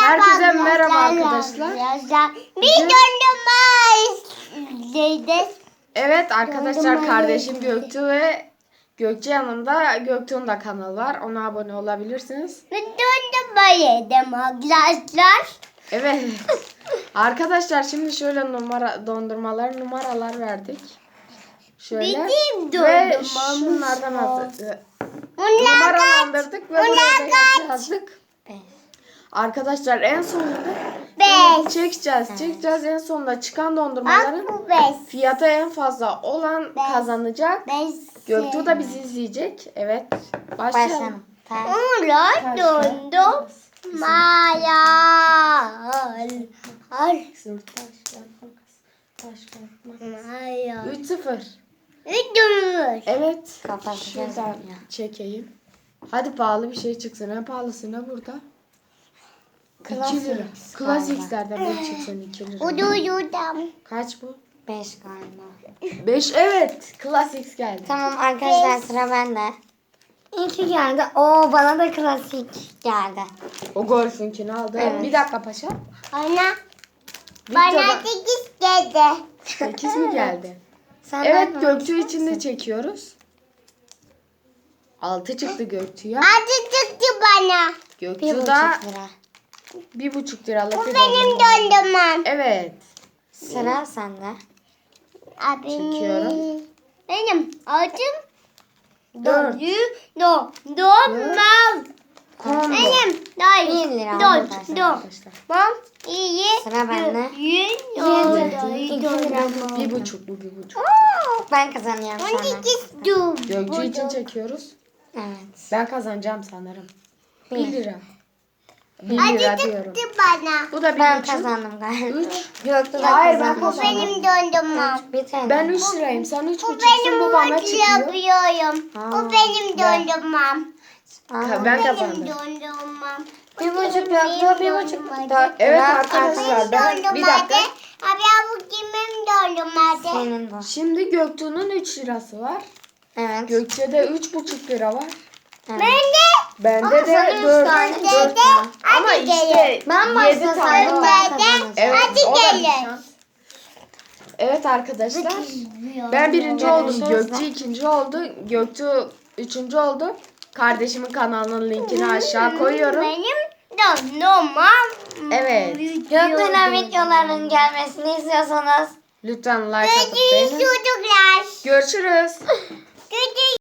Herkese merhaba arkadaşlar. Bir dondurma. Evet arkadaşlar kardeşim. Göktuğ ve Gökçe yanımda. Göktuğ'un da kanalı var. Ona abone olabilirsiniz. Bir dondurma yedim arkadaşlar. Evet. arkadaşlar şimdi şöyle numara dondurmalar numaralar verdik. Şöyle. Bizim ve şunlardan hazır. Numaralandırdık ve buraya yazdık. Arkadaşlar en sonunda Beş. çekeceğiz. Çekeceğiz en sonunda çıkan Bak dondurmaların bu beş. fiyatı en fazla olan Beş. kazanacak. Beş. Göktuğ da bizi izleyecek. Evet. Başlayalım. Onlar kağıt, makas. Taş, kağıt, makas. Hayır. 3-0. Dondurma. Evet. Kapat Şuradan çekeyim. Hadi pahalı bir şey çıksın. En pahalısı ne burada? 2 lira. Classics Classics'lerden ne çıksın 2 lira. Uduyudum. Kaç bu? 5 galiba. 5 evet. Classics geldi. Tamam arkadaşlar sıra bende. İki geldi. Oo bana da klasik geldi. O golfünkini aldı. Evet. Bir dakika paşa. Bana. Bana Videoda sekiz geldi. 8 mi geldi? Sen Evet Göktuğ için de çekiyoruz. 6 çıktı Göktuğ'a. Acı çıktı bana. Bir Göktuğ da. Bir buçuk liralık Bu bir benim dondurma. dondurmam. Evet. Sıra sende. Abim. Çekiyorum. Benim acım. Dört. Dondurmam. Combo. Benim. Dayı. Bir lira Dört. arkadaşlar. Dört. Arkadaşlar. Mam. İyi. Sıra bende. İki lira. Bir buçuk bu bir buçuk. Ben kazanıyorum On sana. Gökçe için çekiyoruz. Evet. Ben kazanacağım sanırım. Bir Bir. lira. Bir lira Acı diyorum. çıktı bana. Bu da bir Ben buçuk. kazandım galiba. Üç. Göktuğ da Hayır, ben kazandı. Bu benim dondurmam. Bir tane. Ben üç lirayım. Sen üç Bu buçuksun. benim Bu bana mutlu çıkıyor. yapıyorum. Aa, Bu benim ben- dondurmam. Aa, Ben Benim kazandım. Bir buçuk Göktuğ bir buçuk. Dört Evet lira. arkadaşlar ben bir dakika. Abi bu kimin dondurmadı? Senin bu. Şimdi Göktuğ'un 3 lirası var. Evet. Gökçe'de üç buçuk lira var. evet. Ben de. Bende de üç 4 tane, dört dört var. Hadi Ama gelin. işte Ben 7 başlasaydım tane var. kazanacaktım. Evet, Hadi o da bir gelin. şans. Evet arkadaşlar. Ben birinci oldum. Gökçe ikinci oldu. Göktuğ üçüncü oldu. Kardeşimin kanalının linkini aşağı koyuyorum. Benim dondurmam. Evet. Göktuğ'un videolarının gelmesini istiyorsanız Lütfen like atıp Görüşürüz beğenin. çocuklar. Görüşürüz. Görüşürüz.